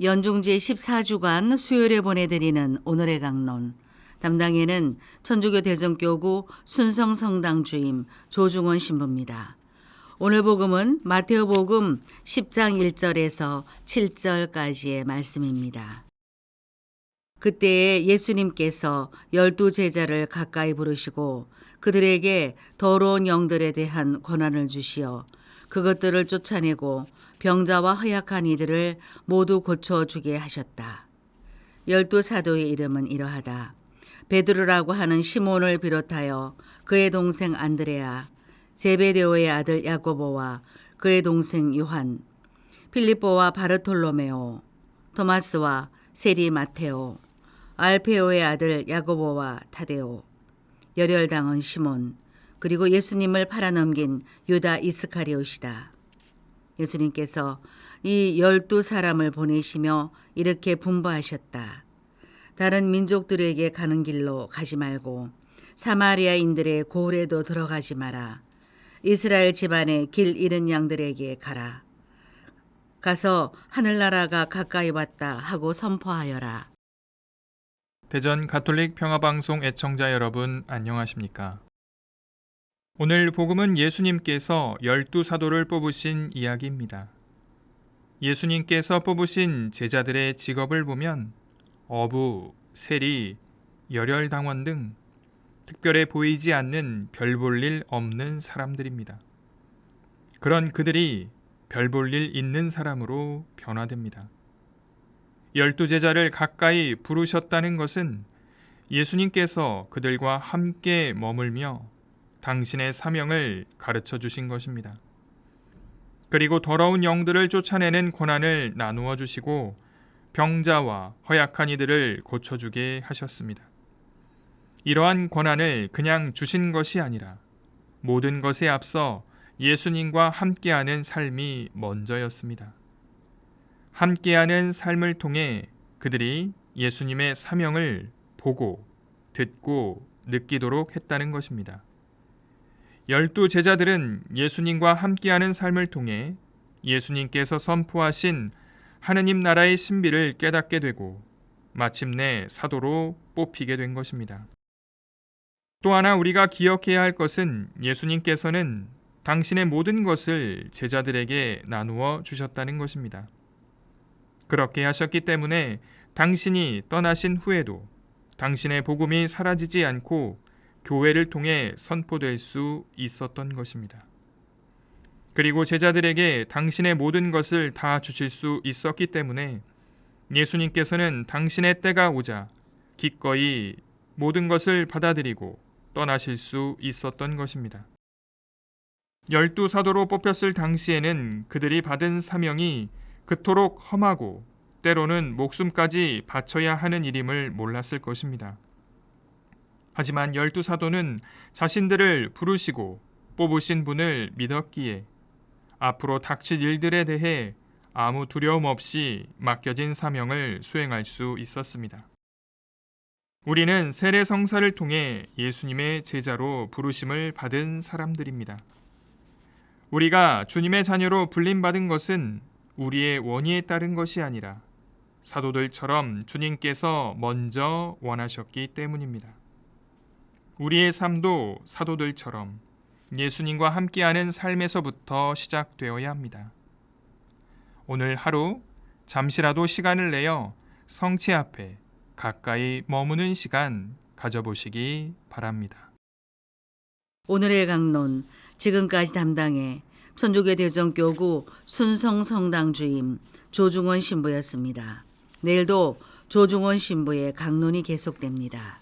연중제 14주간 수요일에 보내드리는 오늘의 강론. 담당에는 천주교 대전교구 순성성당 주임 조중원 신부입니다. 오늘 복음은 마테오 복음 10장 1절에서 7절까지의 말씀입니다. 그때에 예수님께서 열두 제자를 가까이 부르시고 그들에게 더러운 영들에 대한 권한을 주시어 그것들을 쫓아내고 병자와 허약한 이들을 모두 고쳐주게 하셨다. 열두 사도의 이름은 이러하다. 베드로라고 하는 시몬을 비롯하여 그의 동생 안드레아, 제베데오의 아들 야고보와 그의 동생 요한, 필리포와 바르톨로메오, 토마스와 세리 마테오, 알페오의 아들 야고보와 타데오, 열혈당은 시몬, 그리고 예수님을 팔아넘긴 유다 이스카리옷이다. 예수님께서 이 열두 사람을 보내시며 이렇게 분부하셨다. 다른 민족들에게 가는 길로 가지 말고 사마리아인들의 고을에도 들어가지 마라. 이스라엘 집안의 길 잃은 양들에게 가라. 가서 하늘나라가 가까이 왔다 하고 선포하여라. 대전 가톨릭 평화방송 애청자 여러분 안녕하십니까? 오늘 복음은 예수님께서 열두 사도를 뽑으신 이야기입니다. 예수님께서 뽑으신 제자들의 직업을 보면 어부, 세리, 열혈당원 등 특별해 보이지 않는 별 볼 일 없는 사람들입니다. 그런 그들이 별 볼 일 있는 사람으로 변화됩니다. 열두 제자를 가까이 부르셨다는 것은 예수님께서 그들과 함께 머물며 당신의 사명을 가르쳐 주신 것입니다. 그리고 더러운 영들을 쫓아내는 권한을 나누어 주시고 병자와 허약한 이들을 고쳐주게 하셨습니다. 이러한 권한을 그냥 주신 것이 아니라 모든 것에 앞서 예수님과 함께하는 삶이 먼저였습니다. 함께하는 삶을 통해 그들이 예수님의 사명을 보고 듣고 느끼도록 했다는 것입니다. 열두 제자들은 예수님과 함께하는 삶을 통해 예수님께서 선포하신 하느님 나라의 신비를 깨닫게 되고 마침내 사도로 뽑히게 된 것입니다. 또 하나 우리가 기억해야 할 것은 예수님께서는 당신의 모든 것을 제자들에게 나누어 주셨다는 것입니다. 그렇게 하셨기 때문에 당신이 떠나신 후에도 당신의 복음이 사라지지 않고 교회를 통해 선포될 수 있었던 것입니다. 그리고 제자들에게 당신의 모든 것을 다 주실 수 있었기 때문에 예수님께서는 당신의 때가 오자 기꺼이 모든 것을 받아들이고 떠나실 수 있었던 것입니다. 열두 사도로 뽑혔을 당시에는 그들이 받은 사명이 그토록 험하고 때로는 목숨까지 바쳐야 하는 일임을 몰랐을 것입니다. 하지만 열두 사도는 자신들을 부르시고 뽑으신 분을 믿었기에 앞으로 닥칠 일들에 대해 아무 두려움 없이 맡겨진 사명을 수행할 수 있었습니다. 우리는 세례 성사를 통해 예수님의 제자로 부르심을 받은 사람들입니다. 우리가 주님의 자녀로 불림받은 것은 우리의 원의에 따른 것이 아니라 사도들처럼 주님께서 먼저 원하셨기 때문입니다. 우리의 삶도 사도들처럼 예수님과 함께하는 삶에서부터 시작되어야 합니다. 오늘 하루 잠시라도 시간을 내어 성체 앞에 가까이 머무는 시간 가져보시기 바랍니다. 오늘의 강론 지금까지 담당해 천주교 대전교구 순성성당 주임 조중원 신부였습니다. 내일도 조중원 신부의 강론이 계속됩니다.